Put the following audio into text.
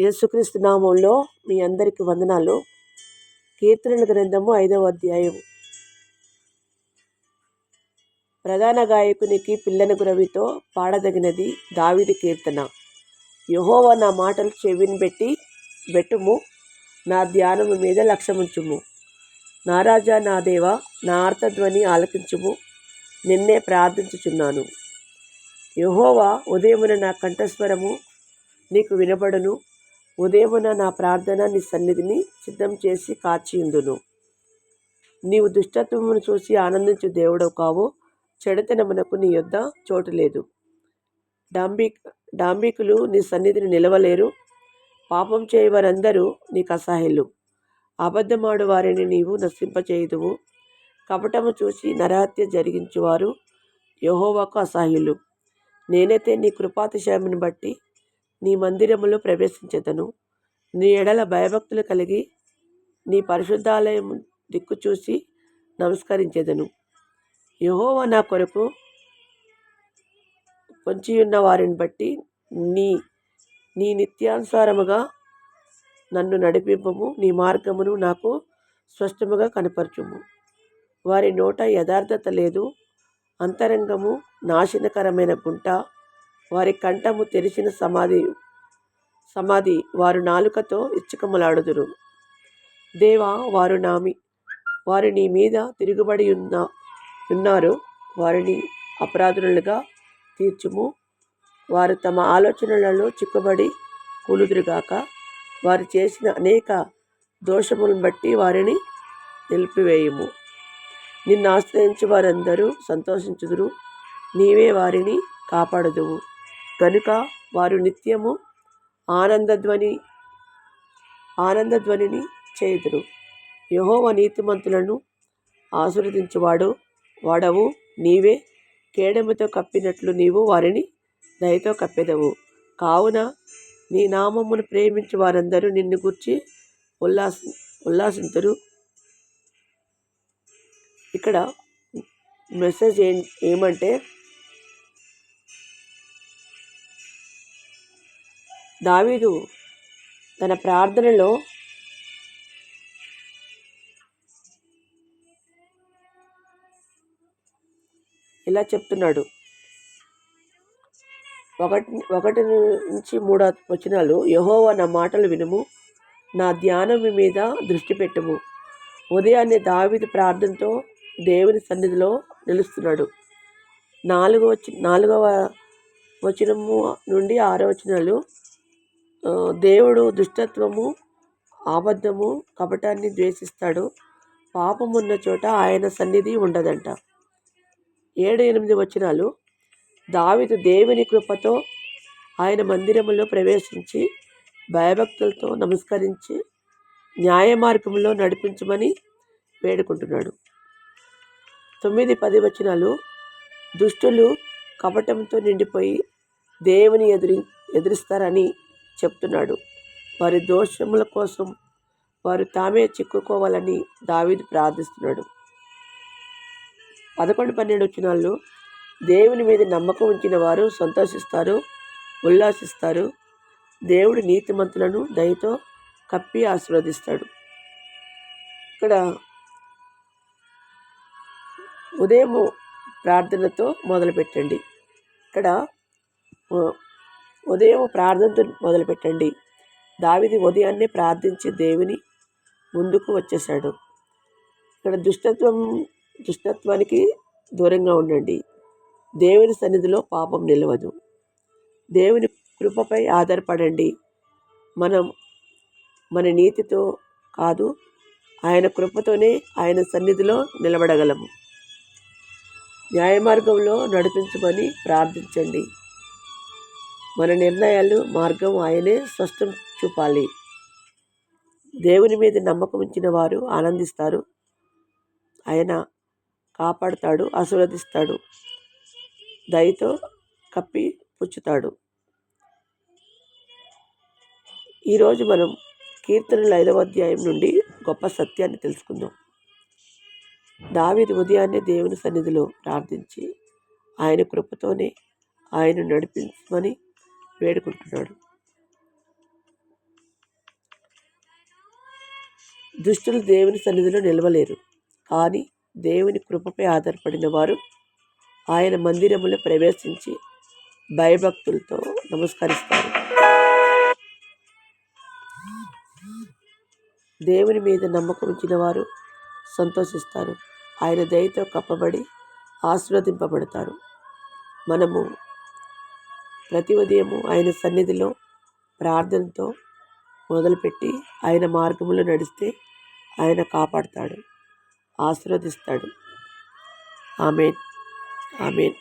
యేసుక్రీస్తు నామంలో మీ అందరికి వందనాలు. కీర్తనల గ్రంథము ఐదవ అధ్యాయం. ప్రధాన గాయకునికి పిల్లని గురవితో పాడదగినది దావిది కీర్తన. యహోవ నా మాటలు చెవిని పెట్టి బెట్టుము నా ధ్యానము మీద లక్ష్యముంచుము. నా రాజా నా దేవ నా ఆర్తధ్వని ఆలకించుము నిన్నే ప్రార్థించుచున్నాను. యహోవా ఉదయమున నా కంఠస్వరము నీకు వినబడును ఉదయమున నా ప్రార్థన నీ సన్నిధిని సిద్ధం చేసి కాచియుందును. నీవు దుష్టత్వమును చూసి ఆనందించు దేవుడవు కావు చెడతనమునకు నీ యొద్ద చోటు లేదు డాంబిక్ డాంబికులు నీ సన్నిధిని నిలవలేరు. పాపం చేయవారందరూ నీకు అసహ్యులు. అబద్ధమాడు వారిని నీవు నశింపచేయుదువు. కపటము చూసి నరహత్య జరిగించువారు యహోవాకు అసహ్యులు. నేనైతే నీ కృపాతిశయమును బట్టి నీ మందిరములో ప్రవేశించదను. నీ ఎడల భయభక్తులు కలిగి నీ పరిశుద్ధాలయం దిక్కు చూసి నమస్కరించేదను. యహోవ నా కొరకు పొంచియున్న వారిని బట్టి నీ నీ నిత్యానుసారముగా నన్ను నడిపింపము. నీ మార్గమును నాకు స్పష్టముగా కనపరచుము. వారి నోట యథార్థత లేదు. అంతరంగము నాశనకరమైన గుంట. వారి కంఠము తెరిచిన సమాధి సమాధి వారు నాలుకతో ఇచ్చుకములాడుదురు. దేవా వారు నామి వారు నీ మీద తిరుగుబడి ఉన్న ఉన్నారు. వారిని అపరాధులుగా తీర్చుము. వారు తమ ఆలోచనలలో చిక్కుబడి కూలుదురుగాక వారు చేసిన అనేక దోషములను బట్టి వారిని నిలిపివేయము. నిన్ను ఆశ్రయించి వారందరూ సంతోషించుదురు. నీవే వారిని కాపాడదువు. కనుక వారు నిత్యము ఆనందధ్వని ఆనందధ్వనిని చేయుదురు. యహోవ నీతిమంతులను ఆశీర్వదించువాడు వాడవు నీవే. కేడముతో కప్పినట్లు నీవు వారిని దయతో కప్పెదవు. కావున నీ నామమును ప్రేమించి వారందరూ నిన్ను గుర్చి ఉల్లాస ఉల్లాసింతురు. ఇక్కడ మెసేజ్ ఏ ఏమంటే దావీదు తన ప్రార్థనలో ఇలా చెప్తున్నాడు. ఒకటి ఒకటి నుంచి మూడు వచనాలు యహోవా నా మాటలు వినుము నా ధ్యానం మీద దృష్టి పెట్టము. ఉదయాన్నే దావిది ప్రార్థనతో దేవుని సన్నిధిలో నిలుస్తున్నాడు. నాలుగో వచ్చి నాలుగవ వచనము నుండి ఆరో వచనాలు దేవుడు దుష్టత్వము అబద్ధము కపటాన్ని ద్వేషిస్తాడు. పాపం ఉన్న చోట ఆయన సన్నిధి ఉండదంట. ఏడు ఎనిమిది వచనాలు. దావిదు దేవుని కృపతో ఆయన మందిరములో ప్రవేశించి భయభక్తులతో నమస్కరించి న్యాయ మార్గంలో నడిపించమని వేడుకుంటున్నాడు. తొమ్మిది పది వచనాలు. దుష్టులు కపటంతో నిండిపోయి దేవుని ఎదురి ఎదురిస్తారని చెప్తున్నాడు. వారి దోషముల కోసం వారు తామే చిక్కుకోవాలని దావీదు ప్రార్థిస్తున్నాడు. పదకొండు పన్నెండు వచ్చినాళ్ళు దేవుని మీద నమ్మకం ఉంచిన వారు సంతోషిస్తారు ఉల్లాసిస్తారు. దేవుడు నీతిమంతులను దయతో కప్పి ఆశీర్వదిస్తాడు. ఇక్కడ ఉదయము ప్రార్థనతో మొదలుపెట్టండి. ఇక్కడ ఉదయం ప్రార్థనతో మొదలుపెట్టండి. దావిది ఉదయాన్నే ప్రార్థించి దేవుని ముందుకు వచ్చేసాడు ఇక్కడ దుష్టత్వం దుష్టత్వానికి దూరంగా ఉండండి. దేవుని సన్నిధిలో పాపం నిలవదు. దేవుని కృపపై ఆధారపడండి. మనం మన నీతితో కాదు ఆయన కృపతోనే ఆయన సన్నిధిలో నిలబడగలము. న్యాయమార్గంలో నడిపించమని ప్రార్థించండి. మన నిర్ణయాలు మార్గం ఆయనే స్పష్టం చూపాలి. దేవుని మీద నమ్మకం ఉంచిన వారు ఆనందిస్తారు. ఆయన కాపాడుతాడు ఆశీర్వదిస్తాడు. దయతో కప్పి పుచ్చుతాడు. ఈరోజు మనం కీర్తనల ఐదవ అధ్యాయం నుండి గొప్ప సత్యాన్ని తెలుసుకుందాం. దావిది ఉదయాన్నే దేవుని సన్నిధిలో ప్రార్థించి ఆయన కృపతోనే ఆయన నడిపించమని వేడుకుంటున్నాడు. దుష్టులు దేవుని సన్నిధిలో నిలవలేరు. కానీ దేవుని కృపపై ఆధారపడిన వారు ఆయన మందిరములో ప్రవేశించి భయభక్తులతో నమస్కరిస్తారు. దేవుని మీద నమ్మకం ఉంచిన వారు సంతోషిస్తారు. ఆయన దయతో కప్పబడి ఆశీర్వదింపబడతారు. మనము ప్రతి ఉదయము ఆయన సన్నిధిలో ప్రార్థనతో మొదలుపెట్టి ఆయన మార్గంలో నడిస్తే ఆయన కాపాడుతాడు ఆశీర్వదిస్తాడు. ఆమెన్. ఆమెన్.